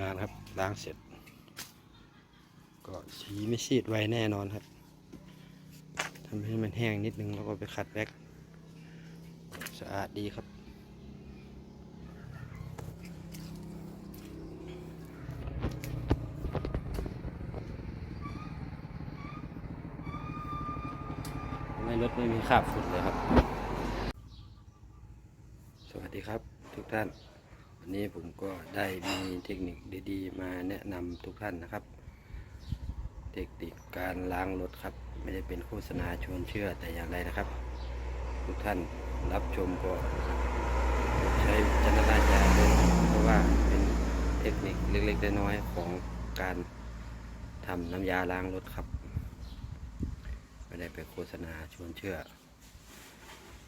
งานครับล้างเสร็จ ก็สีไม่ซีดไวแน่นอนครับทำให้มันแห้งนิดนึงแล้วก็ไปขัดแว็กสะอาดดีครับไม่รถไม่มีคราบฝุ่นเลยครับ สวัสดีครับทุกท่าน วันนี้ผมก็ได้มีเทคนิคดีๆ มาแนะนำทุกท่านนะครับ เทคนิคการล้างรถครับ ไม่ได้เป็นโฆษณาชวนเชื่อแต่อย่างใดนะครับ ทุกท่านรับชมก็ใช้วิจารณญาด้วยเพราะว่าเป็นเทคนิคเล็กๆน้อยๆของการทำน้ำยาล้างรถครับ ไม่ได้ไปโฆษณาชวนเชื่อ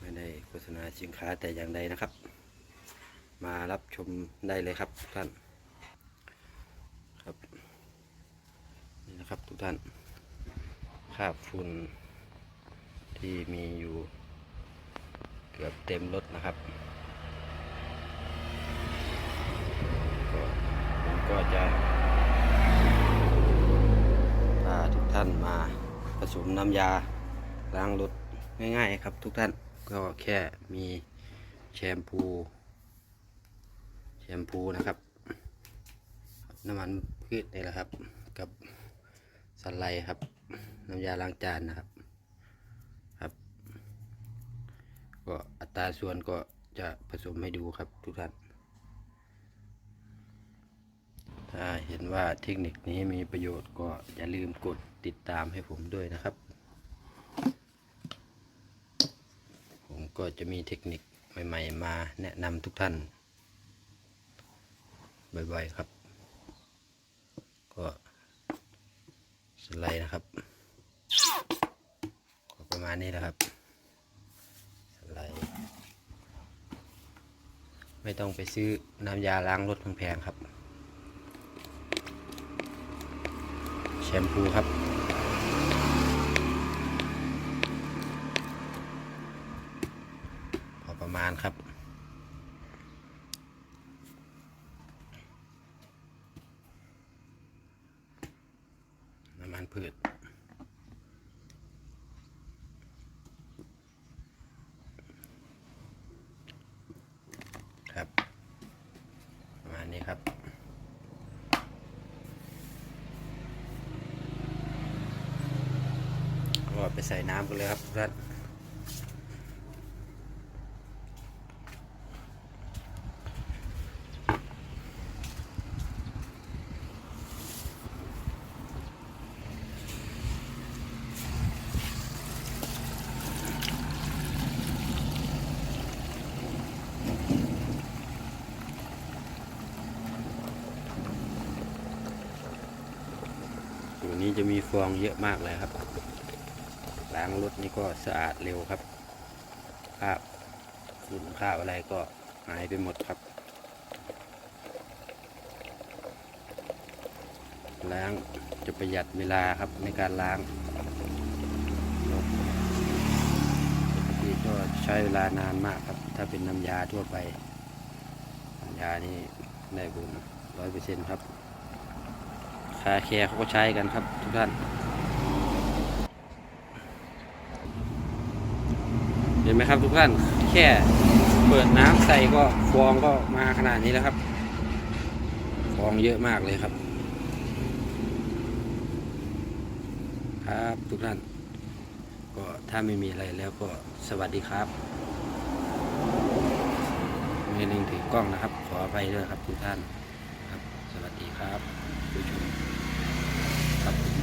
ไม่ได้โฆษณาสินค้าแต่อย่างใดนะครับ มารับชมได้เลยครับทุกท่านครับนี่นะครับทุกท่านคราบฝุ่นที่มีอยู่เกือบเต็มรถนะครับก็ผมก็จะพาทุกท่านมาผสมน้ำยาล้างรถง่ายๆครับทุกท่านก็แค่มีแชมพู แชมพูนะครับ น้ำมันพืชนี่แหละครับ กับสไลด์ครับ น้ำยาล้างจานนะครับ ครับ ก็อัตราส่วนก็จะผสมให้ดูครับทุกท่าน ถ้าเห็นว่าเทคนิคนี้มีประโยชน์ก็อย่าลืมกดติดตามให้ผมด้วยนะครับ ผมก็จะมีเทคนิคใหม่ ๆ มาแนะนำทุกท่าน บ่อยๆครับ ก็สไลด์นะครับก็ประมาณนี้แหละครับสไลด์ไม่ต้องไปซื้อน้ำยาล้างรถแพงๆครับ แชมพูครับ พอประมาณครับ น้ำมันพืชครับประมาณนี้ครับก็ไปใส่น้ำกันเลยครับทุกท่าน ตัวนี้จะมีฟองเยอะมากเลยครับ ล้างรถนี่ก็สะอาดเร็วครับคราบฝุ่นคราบอะไรก็หายไปหมดครับ ล้างจะประหยัดเวลาครับในการล้างรถปกติก็ใช้เวลานานมากครับ ถ้าเป็นน้ำยาทั่วไปน้ำยานี่ได้บุญร้อยเปอร์เซ็นต์ครับ คาแคร์เขาก็ใช้กันครับทุกท่าน เห็นไหมครับทุกท่าน แค่เปิดน้ำใส่ก็ฟองก็มาขนาดนี้แล้วครับ ฟองเยอะมากเลยครับ ครับทุกท่าน ก็ถ้าไม่มีอะไรแล้วก็สวัสดีครับมีลิงถือกล้องนะครับ ขออภัยด้วยครับทุกท่านครับ สวัสดีครับผู้ชม ครับผม